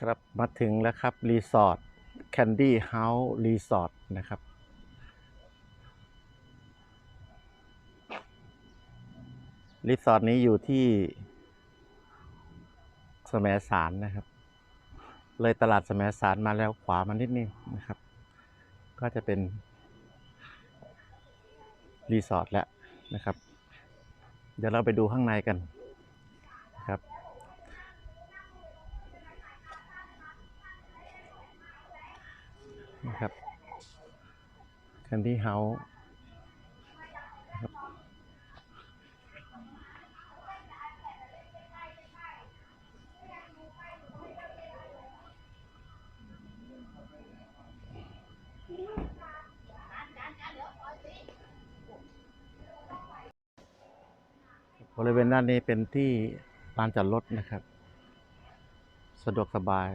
ครับมาถึงแล้วครับ รีสอร์ทแคนดี้เฮาส์รีสอร์ทนะครับ รีสอร์ทนี้อยู่ที่สมสารนะครับ เลยตลาดสมสารมาแล้วขวามานิดนึงนะครับ ก็จะเป็น รีสอร์ทแล้วนะครับ เดี๋ยวเราไปดูข้างในกันนะครับ นะครับ Candy House นะครับบริเวณด้านนี้เป็นที่ลานจอดรถนะครับ สะดวกสบาย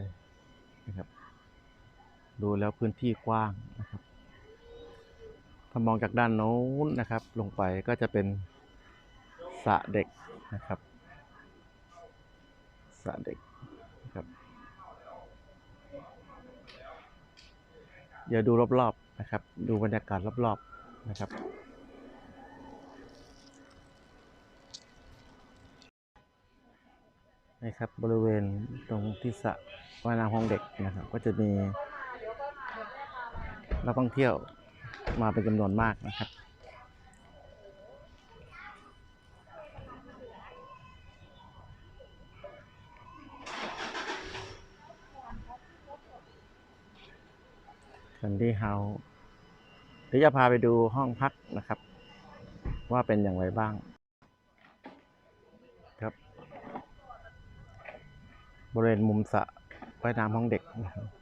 นะครับ ดูแล้วพื้นที่กว้างนะครับถ้ามองจากด้านโน้นนะครับ ลงไปก็จะเป็นสระเด็กนะครับสระเด็กนะครับเดี๋ยวดูรอบๆนะครับ ดูบรรยากาศรอบๆนะครับนี่ครับบริเวณตรงที่สระว่ายน้ำของเด็กนะครับ ก็จะมี นักท่องเที่ยวมาเป็นจำนวนมากนะครับคันดี้เฮาส์เดี๋ยวจะพาไปดูห้องพักนะครับ ว่าเป็นอย่างไรบ้าง ครับ บริเวณมุมสระว่ายน้ำห้องเด็กนะครับ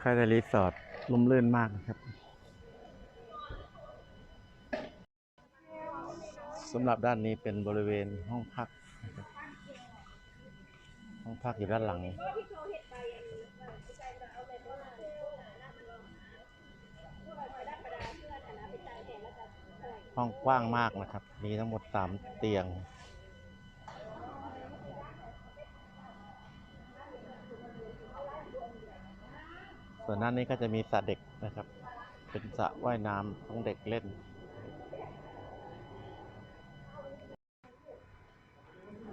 ภายในรีสอร์ทร่มรื่นมากนะครับสำหรับด้านนี้เป็นบริเวณห้องพัก ห้องพักอยู่ด้านหลังห้องกว้างมากนะครับ มีทั้งหมดสามเตียง ส่วนด้านนี้ก็จะมีสระเด็กนะครับ เป็นสระว่ายน้ำของเด็กเล่น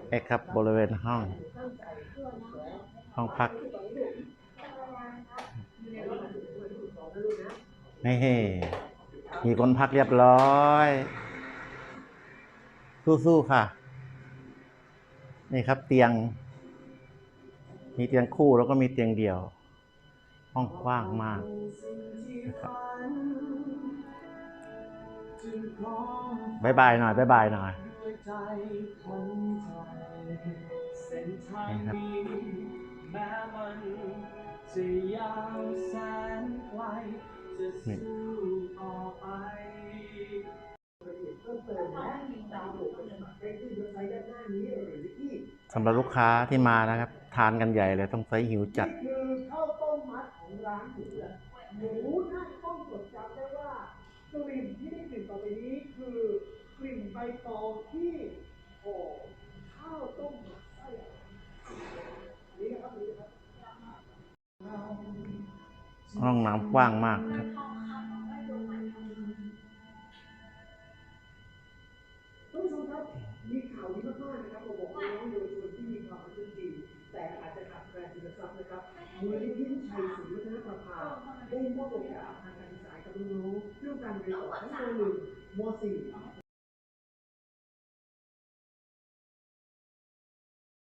เอกครับบริเวณห้อง ห้องพักนี่มีคนพักเรียบร้อย สู้ๆค่ะ นี่ครับเตียง มีเตียงคู่แล้วก็มีเตียงเดี่ยว ห้องกว้างมากนะครับบายบายหน่อยบายบายหน่อยนี่ครับแม้มันจะยาวแสนไกลจะสู้ต่อไปสำหรับลูกค้าที่มานะครับ ทานกันใหญ่เลยต้องใช้หิวจัด ร้านหมูอะหมูน่าจะต้องจดจำได้ว่ากลิ่นที่ได้กลิ่นต่อไปนี้คือกลิ่นใบตองที่ห่อข้าวต้มมัดไส้นี่นะครับนี่นะครับห้องน้ำกว้างมากครับท่านผู้ชมครับมีข่าวดีมากๆนะครับมาบอกน้องเยาวชนที่มีความเป็นจริงแต่อาจจะขาดแคลนทุนทรัพย์นะครับมูลนิธิ ได้มอบโอกาสทางการศึกษาให้กับน้องๆเรื่องการเรียนต่อทั้งม .1 ม .4 ม